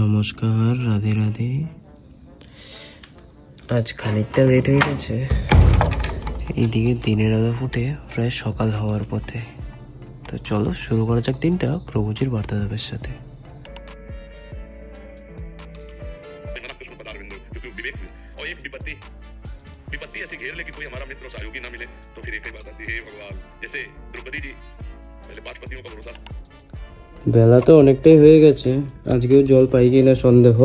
নমস্কার রাধে রাধে আজ খানিকটা লেট হয়ে গেছে এইদিকে দিনের আলো ফুটে প্রায় সকাল হওয়ার পথে তো চলো শুরু করা যাক দিনটা প্রভুজির বার্তাদেবের সাথে ना कृष्ण पदार बिंदु क्योंकि वो विवेक है। और एक विपत्ति विपत्ति ऐसे घेर ले कि कोई हमारा मित्र और सहयोगी ना मिले तो फिर एक ही बात आती है हे भगवान जैसे द्रौपदी जी पहले पांच पतियों का भरोसा বেলা তো অনেকটাই হয়ে গেছে। আজকেও জল পাই কিনা সন্দেহ।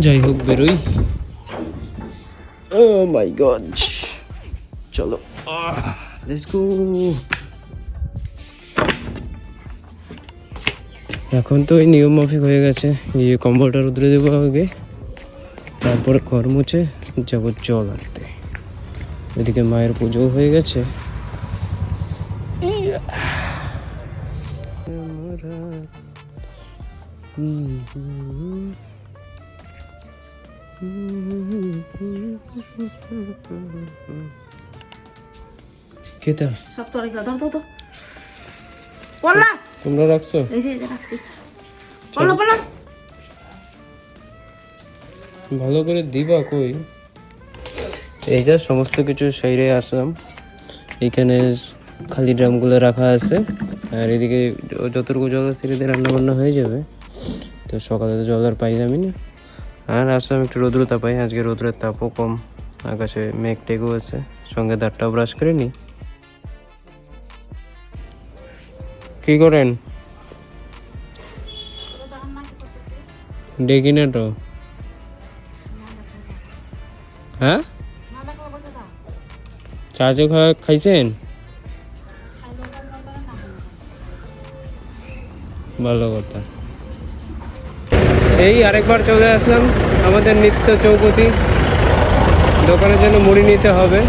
যাই হোক, বেরোই। মাই গড চলো। এখন তো ওই নিয়ম মাফিক হয়ে গেছে। গিয়ে কম্বলটা রুদ্রে দেবো আগে। তারপরে ঘর মুছে যাব জল আনতে। ওইদিকে মায়ের পুজোও হয়ে গেছে। কেটা? সব তো রেখে ধর পড়লা। তোমরা রাখছো? এই যে রাখছি। পড়লা পড়লা। ভালো করে দিবা কই? এই যা সমস্ত কিছু সাইডে আসলাম। এখানে খালি ড্রামগুলো রাখা আছে। আর এদিকে যতটুকু জল আছে, এদিকে রান্নাবান্না হয়ে যাবে। তো সকালে তো জল আর পাই যাবি না। আর আসলাম একটু রৌদ্রতা পাই। আজকে রৌদ্রের তাপও কম। আকাশে মেঘ টেগও আছে। সঙ্গে দাঁতটাও ব্রাশ করে নি। কি করেন? ডেকি না তো। হ্যাঁ? চা চা খাইছেন? ভালো কথা। এই আরেকবার চলে আসলাম আমাদের নিত্য চৌপতি। দোকানের জন্য মুড়ি নিতে হবে।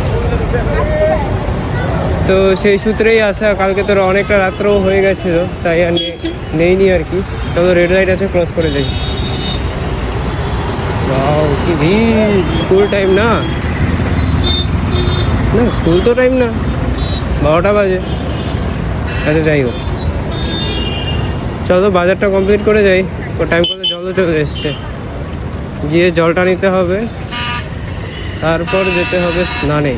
তো সেই সূত্রেই আসা কালকে তোর অনেকটা রাত্রও হয়ে গেছিল তাই আর নেইনি আর কি। চলো রেড লাইট আছে ক্রস করে যাই Wow, কি ভিড়! স্কুল টাইম না? না স্কুল তো টাইম না। বারোটা বাজে। আচ্ছা যাই হোক। চলো বাজারটা কমপ্লিট করে যাই। ও টাইম করে জলও চলে এসছে। গিয়ে জলটা নিতে হবে। তারপর যেতে হবে স্নানে।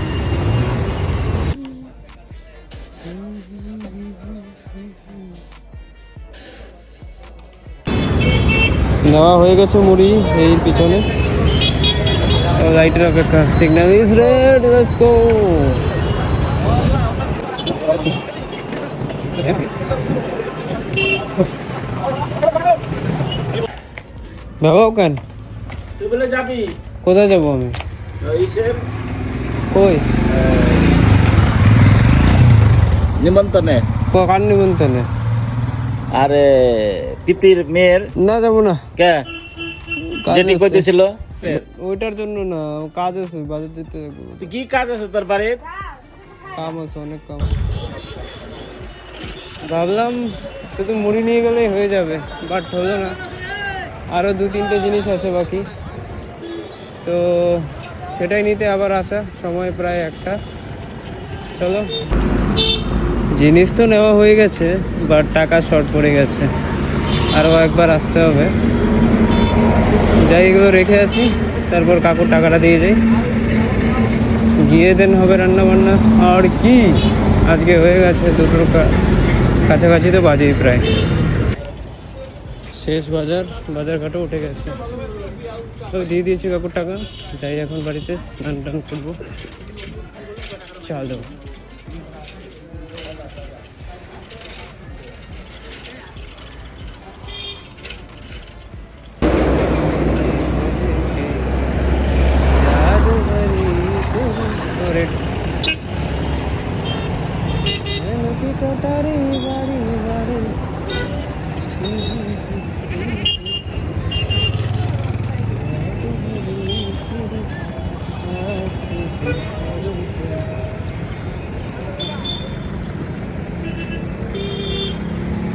নেওয়া হয়ে গেছে মুড়ি এই পিছনে। লাইটের অপেক্ষা। Signal is red let's go বাবা কেন তুই বলে যাবি? কোথায় যাব আমি? কই? নিমন্ত্রণে। কার নিমন্ত্রণে? আরে পিতির মেয়ের। না যাব না। কে? যেটি কইতেছিল? ওইটার জন্য না কাজ আছে বাজার যেতে। কি কাজ আছে তোর বাড়ির কাম আছে অনেক কাম। ভাবলাম শুধু মুড়ি নিয়ে গেলেই হয়ে যাবে বাট হলো না। আরও দু তিনটে জিনিস আছে বাকি। তো সেটাই নিতে আবার আসা, সময় প্রায় একটা। চলো। জিনিস তো নেওয়া হয়ে গেছে বাট টাকা শর্ট পড়ে গেছে। আরও একবার আসতে হবে। যাই এগুলো রেখে আসি, তারপর কাকুর টাকাটা দিয়ে যাই। গিয়ে দেন হবে রান্না বান্না আর কি? আজকে হয়ে গেছে, দুটোর কাছাকাছি তো বাজেই প্রায়। শেষ বাজার বাজার ঘাটে উঠে গেছে। তো দিয়ে দিয়েছি কাকুর টাকা। যাই এখন বাড়িতে স্নান টান করব। চলো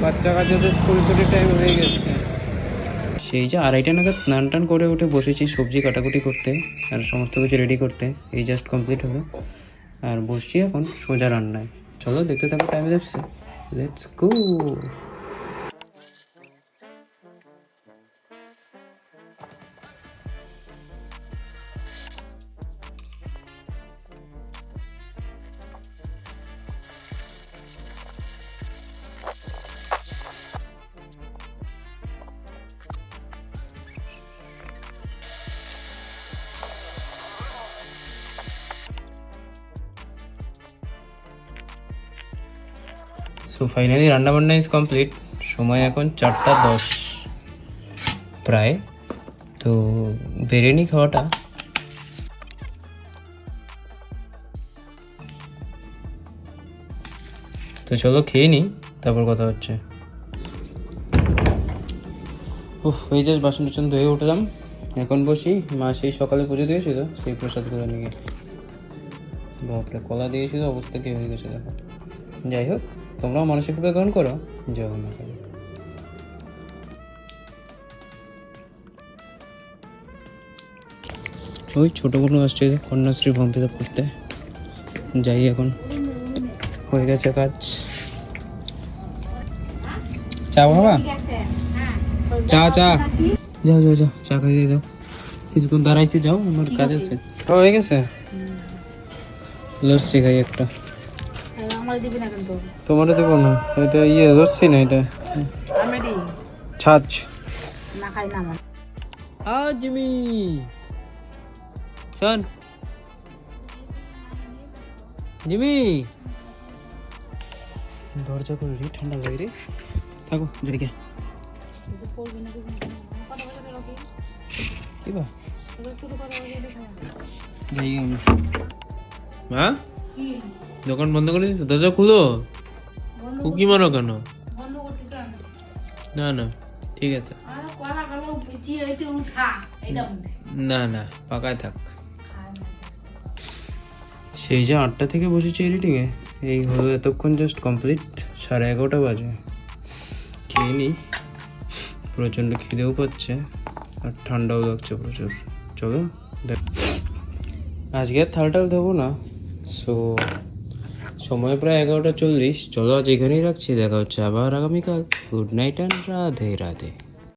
বাচ্চা কাচ্চাদের স্কুল ছুটির টাইম হয়ে গেছে। সেই যে আড়াইটা নাগাদ স্নান টান করে উঠে বসেছি সবজি কাটাকুটি করতে আর সমস্ত কিছু রেডি করতে, এই জাস্ট কমপ্লিট হলো। আর বসছি এখন সোজা রান্নায়। চলো দেখতে থাকো time lapse let's go so finally রান্না বান্না ইজ কমপ্লিট সময় এখন চারটা দশ প্রায়। তো, বিরিয়ানি খাওয়াটা। তো চলো খেয়ে নিই তারপর কথা হচ্ছে। ওহ এই যে বাসন টাসন ধুয়ে উঠলাম। এখন বসি, মা সেই সকালে পুজো দিয়েছিল, সেই প্রসাদগুলো নিয়ে। বাপরে, কলা দিয়েছিল, অবস্থা কি হয়ে গেছে দেখো। যাই হোক। তোমরাও মানসিকভাবে গ্রহণ করো জগন্নাথ ওই ছোটো কোনো আসছে কন্যাশ্রী ফর্ম ফিল আপ করতে। যাই এখন। হয়ে গেছে কাজ। চা বাবা? চা চা। যাও যাও যাও। চা খাইয়ে যাও। কিছুক্ষণ দাঁড়াইছে যাও আমার কাজ আছে। হয়ে গেছে? লস্যি খাই একটা। আমার দিবি না কিন্তু। তোমারও দেবো না এটা ইয়ে লস্যি না এটা? আমি দিই ছাচ। না খাই না আমার। আজমি শোন। জিমি। দরজা করে রে ঠান্ডা লাগে রে। থাকো জড়িকে কি? বা? যাই আমি। মা দোকান বন্ধ করে দিচ্ছ দরজা খুলো। উকি মারো কেন? না না ঠিক আছে। না না পাকায় থাক। সেই যে আটটা থেকে বসেছি এডিটিংয়ে এই হলো এতক্ষণ জাস্ট কমপ্লিট সাড়ে এগারোটা বাজে। খেয়ে নিই প্রচণ্ড খিদেও পাচ্ছে আর ঠান্ডাও লাগছে প্রচুর। চলো দেখ। আজকে আর থাল টাল দেবো না। সো সময় প্রায় এগারোটা চল্লিশ। চলো আজ এখানেই রাখছি। দেখা হচ্ছে আবার আগামীকাল। Good night and Radhe Radhe.